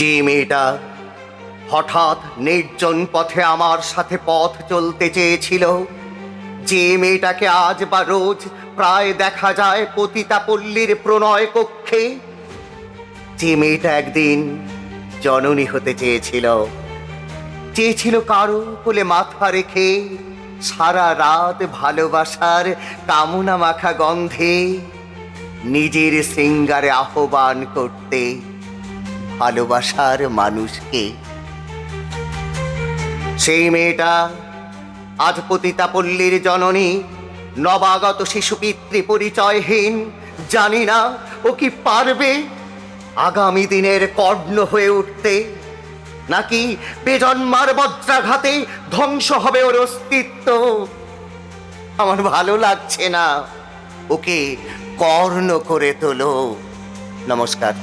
যে মেয়েটা। হঠাৎ নির্জন পথে আমার সাথে পথ চলতে চেয়েছিল। যে মেয়েটাকে আজ বা রোজ প্রায় দেখা যায় পতিতা পল্লীর প্রণয় কক্ষে, যে মেয়েটা একদিন জননী হতে চেয়েছিল। চেয়েছিল কারও কোলে মাথা রেখে সারা রাত ভালোবাসার কামনা মাখা গন্ধে নিজের শৃঙ্গারে আহ্বান করতে। ভালোবাসার মানুষকে। সেই মেয়েটা আজ পতিতা পল্লীর জননী, নবাগত শিশু পিতৃ পরিচয়হীন জানি না ও কি পারবে আগামী দিনের কর্ণ হয়ে উঠতে। নাকি বেজন্মার বজ্রাঘাতে ধ্বংস হবে ওর অস্তিত্ব। আমার ভালো লাগছে না। ওকে কর্ণ করে তোলো। নমস্কার।